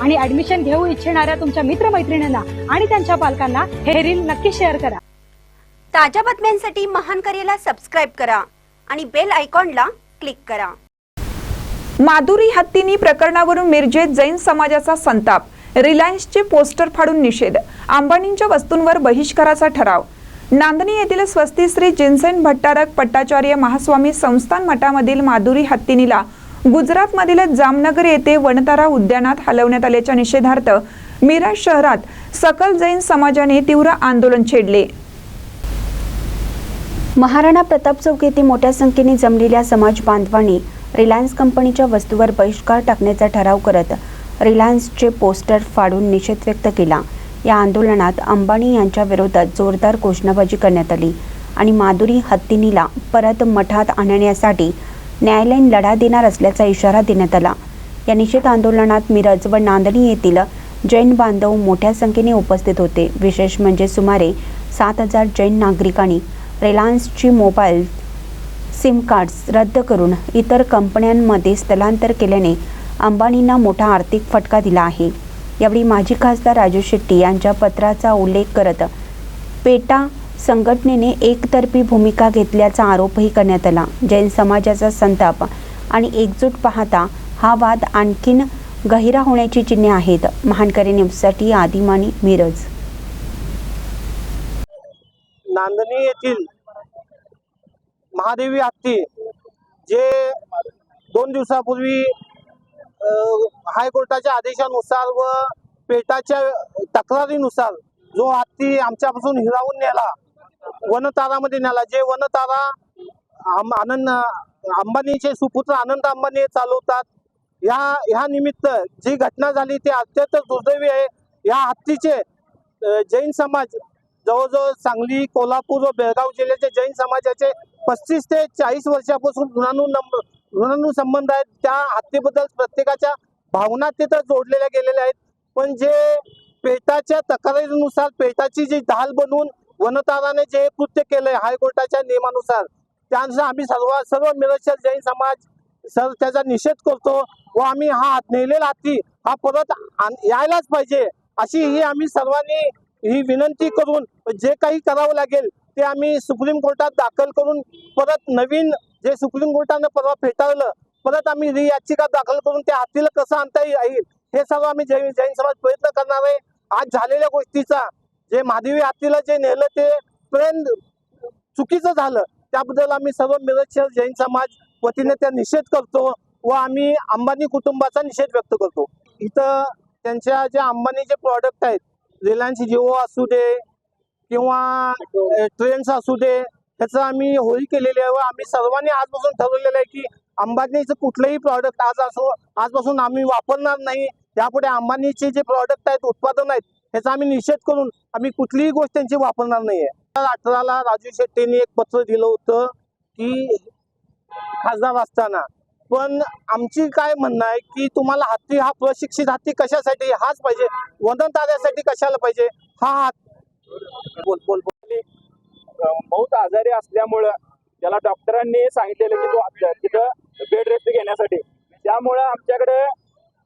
आणि ऍडमिशन घेऊ इच्छिणाऱ्या तुमच्या मित्रमैत्रिणींना आणि त्यांच्या पालकांना हे रील नक्की शेअर करा. ताज्या बातम्यांसाठी महान करेला सबस्क्राईब करा आणि बेल आयकॉनला क्लिक करा. माधुरी हत्तीनी प्रकरणावरून मिरजेत जैन समाजाचा संताप. रिलायन्सचे पोस्टर फाडून निषेध. अंबानींच्या वस्तूंवर बहिष्काराचा ठराव. नांदणी येथील स्वस्ती श्री जिन्सेन भट्टारक पट्टाचार्य महास्वामी संस्थान मठामधील माधुरी हत्तीनीला गुजरातमधील जामनगर येथे वनतारा उद्यानात हलवण्यात आल्याच्या निषेधार्थ मिरज शहरात सकल जैन समाजाने तीव्र आंदोलन छेडले. महाराणा प्रताप चौक येथे मोठ्या संख्येने जमलेल्या समाज बांधवांनी रिलायन्स कंपनीच्या वस्तूवर बहिष्कार टाकण्याचा ठराव करत रिलायन्सचे पोस्टर फाडून निषेध व्यक्त केला. या आंदोलनात अंबानी यांच्या विरोधात जोरदार घोषणाबाजी करण्यात आली आणि माधुरी हत्तीनीला परत मठात आणण्यासाठी न्यायालयीन लढा देणार असल्याचा इशारा देण्यात आला. या निषेध आंदोलनात मिरज व नांदणी येथील जैन बांधव मोठ्या संख्येने उपस्थित होते. विशेष म्हणजे सुमारे सात हजार जैन नागरिकांनी रिलायन्सची मोबाईल सिम कार्ड्स रद्द करून इतर कंपन्यांमध्ये स्थलांतर केल्याने अंबानींना मोठा आर्थिक फटका दिला आहे. यावेळी माजी खासदार राजू शेट्टी यांच्या पत्राचा उल्लेख करत पेटा संघटनेने एकतर्फी भूमिका घेतल्याचा आरोपही करण्यात आला. जैन समाजाचा संताप आणि एकजूट पाहता हा वाद आणखीन गहिरा होण्याची चिन्हे आहेत. महानकरी न्यूजसाठी आदिमानी मिरज. नांदणी येथील महादेवी हत्ती जे दोन दिवसापूर्वी हायकोर्टाच्या आदेशानुसार व पेटाच्या तक्रारीनुसार जो हत्ती आमच्यापासून हिरावून नेला वनतारामध्ये नेला. जे वनतारा आनंद अंबानीचे सुपुत्र आनंद अंबानी चालवतात या ह्या निमित्त जी घटना झाली ती अत्यंत दुर्दैवी आहे. या हत्तीचे जैन समाज जवळजवळ सांगली कोल्हापूर व बेळगाव जिल्ह्याचे जैन समाजाचे पस्तीस ते चाळीस वर्षापासून ऋणानु ऋणानु संबंध आहेत. त्या हत्तीबद्दल प्रत्येकाच्या भावना तिथं जोडलेल्या गेलेल्या आहेत. पण जे पेटाच्या तक्रारीनुसार पेटाची जी ढाल बनवून वनताराने जे कृत्य केलंय हायकोर्टाच्या नियमानुसार त्यानुसार आम्ही सर्व सर्व मिरजच्या जैन समाज सर त्याचा निषेध करतो व आम्ही हा नेलेला हत्ती हा परत यायलाच पाहिजे अशी ही आम्ही सर्वांनी ही विनंती करून जे काही करावं लागेल ते आम्ही सुप्रीम कोर्टात दाखल करून परत नवीन जे सुप्रीम कोर्टानं परवा फेटाळलं परत आम्ही री याचिका दाखल करून त्या हत्तीला कसं आणता येईल हे सर्व आम्ही जैन जैन समाज प्रयत्न करणार आहे. आज झालेल्या गोष्टीचा जे महादेवी हत्तीला जे नेलं ते ट्रेन चुकीचं झालं. त्याबद्दल आम्ही सर्व मिरज जैन समाज वतीने त्या निषेध करतो व आम्ही अंबानी कुटुंबाचा निषेध व्यक्त करतो. इथं त्यांच्या ज्या अंबानीचे प्रॉडक्ट आहेत रिलायन्स जिओ असू दे किंवा ट्रेन्स असू दे त्याचं आम्ही होळी केलेली आहे व आम्ही सर्वांनी आजपासून ठरवलेलं आहे की अंबानीचं कुठलंही प्रॉडक्ट आज असो आजपासून आम्ही वापरणार नाही. त्यापुढे अंबानीचे जे प्रॉडक्ट आहेत उत्पादन आहेत ह्याचा आम्ही निषेध करून आम्ही कुठलीही गोष्ट त्यांची वापरणार नाहीये. अठराला राजू शेट्टींनी एक पत्र दिलं होतं की खासदार असताना. पण आमची काय म्हणणं आहे की तुम्हाला हत्ती हा प्रशिक्षित हत्ती कशासाठी? हाच पाहिजे. वदन ताऱ्यासाठी कशाला पाहिजे? हा हात. बोल बोल बोल. बहुत आजारी असल्यामुळं त्याला डॉक्टरांनी सांगितलेलं की तो तिथं बेड रेस्ट घेण्यासाठी. त्यामुळं आमच्याकडे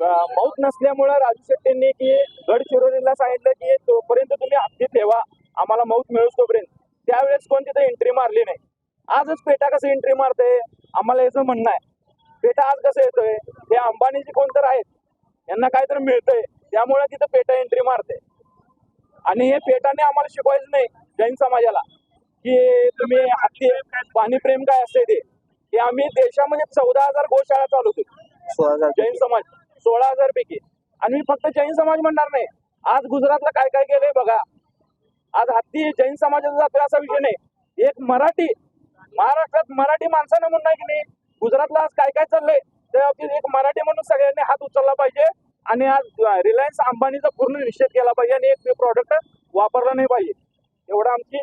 मौत नसल्यामुळं राजू शेट्टींनी की गडचिरोलीला सांगितलं की तोपर्यंत तुम्ही हत्ती ठेवा आम्हाला मौत मिळूस तोपर्यंत. त्यावेळेस कोण तिथं एंट्री मारली नाही. आजच पेटा कसं एंट्री मारते आम्हाला याचं म्हणणं आहे. पेटा आज कसं येतोय? हे अंबानीचे कोण तर आहेत. यांना काहीतरी मिळतंय. त्यामुळे तिथं पेटा एंट्री मारते. आणि हे पेटाने आम्हाला शिकवायचं नाही जैन समाजाला की तुम्ही हत्ती पाणी प्रेम काय असते ते. आम्ही देशामध्ये चौदा हजार गोशाळा चालवतो जैन समाज. सोळा हजार पैकी. आणि मी फक्त जैन समाज म्हणणार नाही. आज गुजरातला काय काय केलंय बघा. आज हत्ती जैन समाजाचा जातोय असा विषय नाही. एक मराठी महाराष्ट्रात मराठी माणसानं म्हणणं की नाही गुजरातला आज काय काय चाललंय त्या बाबतीत एक मराठी म्हणून सगळ्यांनी हात उचलला पाहिजे. आणि आज रिलायन्स अंबानीचा पूर्ण निषेध केला पाहिजे आणि एक प्रॉडक्ट वापरला नाही पाहिजे. एवढं आमची